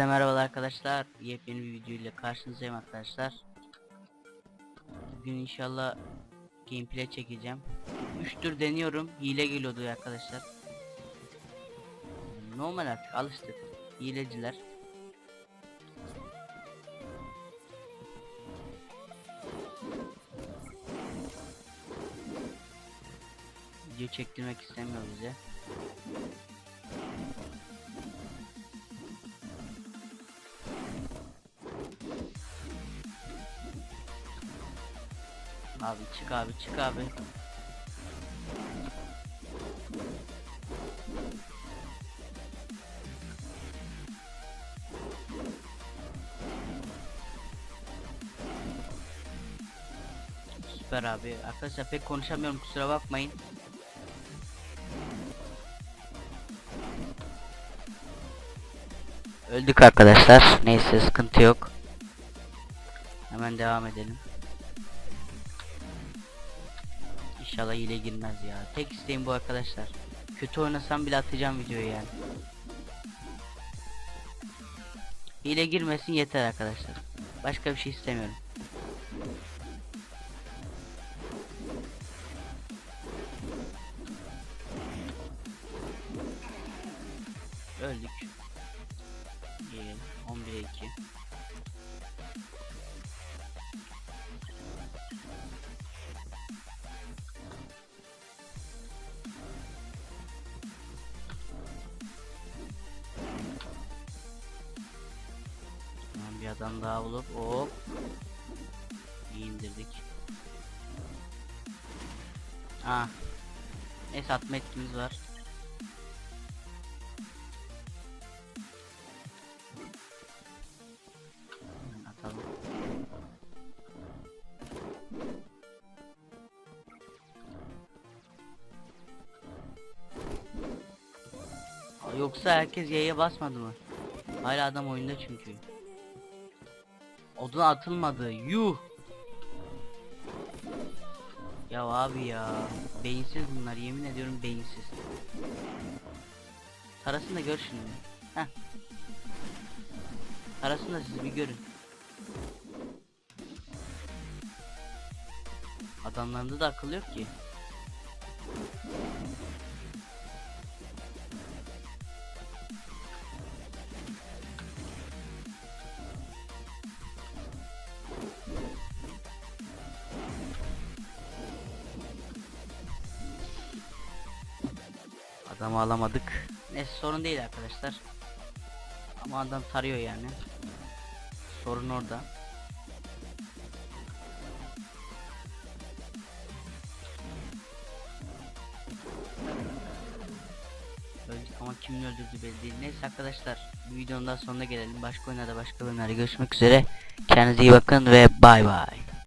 Hepinize merhabalar arkadaşlar. Yepyeni bir video ile karşınızdayım arkadaşlar. Bugün inşallah gameplay çekeceğim. 3 tür deniyorum. Hile geliyordu arkadaşlar. Normal artık alıştık. Hileciler. Video çektirmek istemiyor bize. Abi çık abi çık abi. Süper abi. Arkadaşlar pek konuşamıyorum kusura bakmayın. Öldük arkadaşlar. Neyse sıkıntı yok. Hemen devam edelim. İnşallah hile girmez ya. Tek isteğim bu arkadaşlar. Kötü oynasam bile atacağım videoyu yani. Hile girmesin yeter arkadaşlar. Başka bir şey istemiyorum. Öldük. İyi. 11'e 2. Adam daha bulup hop. İndirdik. Ah. Neyse atma etkimiz var. Atalım. Yoksa herkes yaya basmadı mı? Hala adam oyunda çünkü. Odun atılmadı. Yuh. Ya abi ya. Beyinsiz bunlar. Yemin ediyorum beyinsiz. Tarasını da gör şimdi. Heh. Tarasını da siz bir görün. Adamlarında da akıl yok ki. Adamı alamadık. Neyse sorun değil arkadaşlar. Ama adam tarıyor yani. Sorun orada. Öldük ama kimin öldürdüğü belli değil. Neyse arkadaşlar bu videonun daha sonuna gelelim. Başka oyunlarda başka bölümlerde görüşmek üzere. Kendinize iyi bakın ve bay bay.